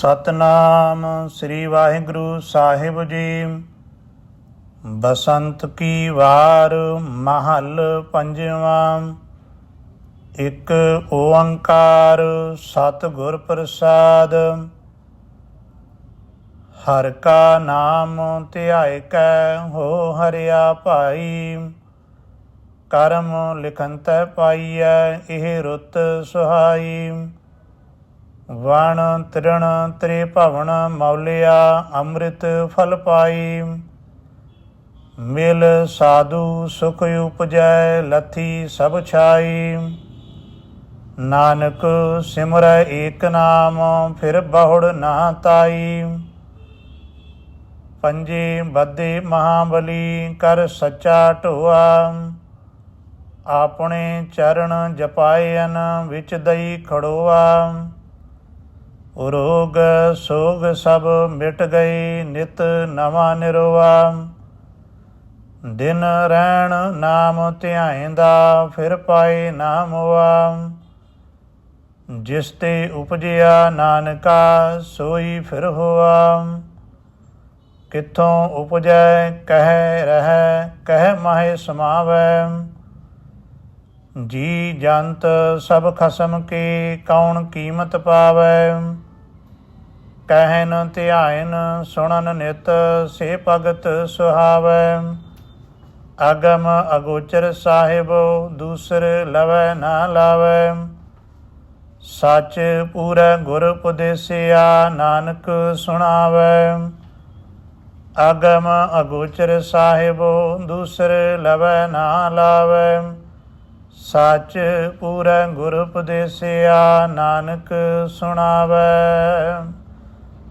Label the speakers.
Speaker 1: ਸਤਨਾਮ ਸ੍ਰੀ ਵਾਹਿਗੁਰੂ ਸਾਹਿਬ ਜੀ। ਬਸੰਤ ਕੀ ਵਾਰ ਮਹੱਲ ਪੰਜਵਾਂ। ਇੱਕ ਓੰਕਾਰ ਸਤਿਗੁਰ ਪ੍ਰਸਾਦ। ਹਰ ਕਾ ਨਾਮ ਧਿਆਇ ਕੈ ਹੋ ਹਰਿਆ ਭਾਈ। ਕਰਮ ਲਿਖੰਤੈ ਪਾਈਐ ਇਹ ਰੁੱਤ ਸੁਹਾਈ। ਵਣ ਤ੍ਰਿਣ ਤ੍ਰੇ ਭਵਨ ਮੌਲਿਆ ਅੰਮ੍ਰਿਤ ਫਲ ਪਾਈ। ਮਿਲ ਸਾਧੂ ਸੁਖ ਉਪਜੈ ਲਥੀ ਸਭ ਛਾਈ। ਨਾਨਕ ਸਿਮਰੈ ਏਕ ਨਾਮ, ਫਿਰ ਬਹੁੜ ਨਾ ਤਾਈ। ਪੰਜੇ ਬੱਦੇ ਮਹਾਬਲੀ ਕਰ ਸੱਚਾ ਢੋਆ। ਆਪਣੇ ਚਰਨ ਜਪਾਇਨ ਵਿੱਚ ਦਈ ਖੜੋਆ। ਰੋਗ ਸੋਗ ਸਭ ਮਿਟ ਗਈ, ਨਿਤ ਨਵਾਂ ਨਿਰਵਾ ਦਿਨ ਰਹਿਣ ਨਾਮ ਧਿਆਇਂਦਾ, ਫਿਰ ਪਾਏ ਨਾਮ ਵਾ ਜਿਸ ਤੇ ਉਪਜਿਆ ਨਾਨਕਾ, ਸੋਈ ਫਿਰ ਹੋਆ। ਕਿੱਥੋਂ ਉਪਜੈ, ਕਹਿ ਰਹਿ, ਕਹਿ ਮਾਹੇ ਸਮਾਵੈ। ਜੀ ਜੰਤ ਸਭ ਖਸਮ ਕੇ, ਕੌਣ ਕੀਮਤ ਪਾਵੈ। ਕਹਿਨ ਧਿਆਇਨ ਸੁਣਨ ਨਿਤ ਸੇ ਭਗਤ ਸੁਹਾਵੈ। ਅਗਮ ਅਗੋਚਰ ਸਾਹਿਬ ਦੂਸਰ ਲਵੈ ਨਾ ਲਾਵੈ। ਸੱਚ ਪੂਰਾ ਗੁਰ ਉਪਦੇਸਿਆ ਨਾਨਕ ਸੁਣਾਵੈ। ਅਗਮ ਅਗੋਚਰ ਸਾਹਿਬ ਦੂਸਰ ਲਵੈ ਨਾ ਲਾਵੈ। ਸੱਚ ਪੂਰਾ ਗੁਰ ਉਪਦੇਸਿਆ ਨਾਨਕ ਸੁਣਾਵੈ।